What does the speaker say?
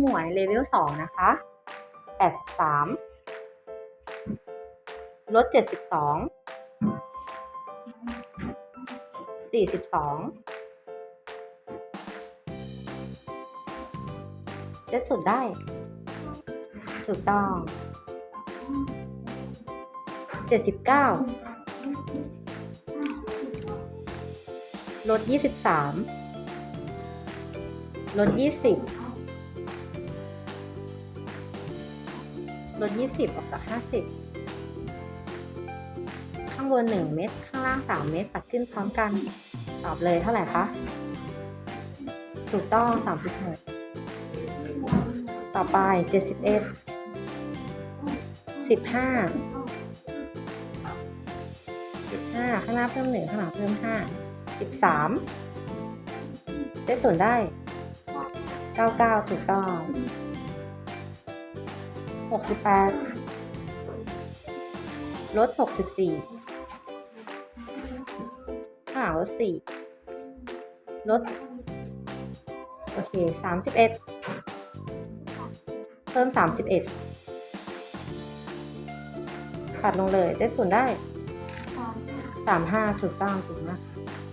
หมวยเลเวล2นะคะ83ลด72 42เจ็ดสุดได้ ถูกต้อง 79ลด23ลด20 ลดยี่สิบออกจากห้าสิบข้างบนหนึ่งเม็ด ข้างล่างสามเม็ด ตัดขึ้นพร้อมกัน ตอบเลยเท่าไหร่คะ ถูกต้องสามสิบหกต่อไปเจ็ดสิบเอ็ดสิบห้าสิบห้าข้างหน้าเพิ่มหนึ่งข้างหลังเพิ่มห้าสิบสามได้ส่วนได้เก้าเก้าถูกต้อง หกสิบแปดลดหกสิบสี่ข้างลดสี่ลด โอเคสามสิบเอ็ดเพิ่มสามสิบเอ็ดตัดลงเลยได้ส่วนได้สามห้าถูกต้องถูกมากค่ะ